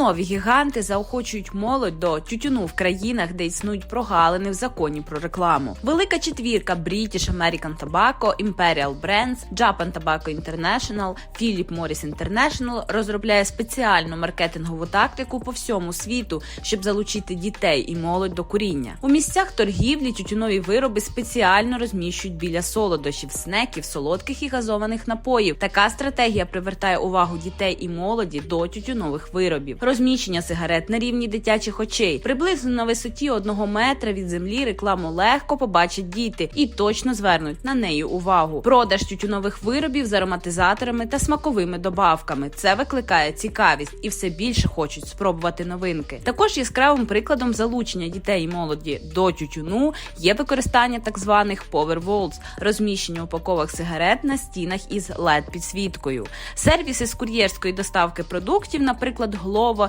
Тютюнові гіганти заохочують молодь до тютюну в країнах, де існують прогалини в законі про рекламу. Велика четвірка British American Tobacco, Imperial Brands, Japan Tobacco International, Philip Morris International розробляє спеціальну маркетингову тактику по всьому світу, щоб залучити дітей і молодь до куріння. У місцях торгівлі тютюнові вироби спеціально розміщують біля солодощів, снеків, солодких і газованих напоїв. Така стратегія привертає увагу дітей і молоді до тютюнових виробів. Розміщення сигарет на рівні дитячих очей. Приблизно на висоті одного метра від землі рекламу легко побачать діти і точно звернуть на неї увагу. Продаж тютюнових виробів з ароматизаторами та смаковими добавками. Це викликає цікавість і все більше хочуть спробувати новинки. Також яскравим прикладом залучення дітей і молоді до тютюну є використання так званих Power Walls, розміщення упаковок сигарет на стінах із led підсвіткою. Сервіси з кур'єрської доставки продуктів, наприклад, Glovo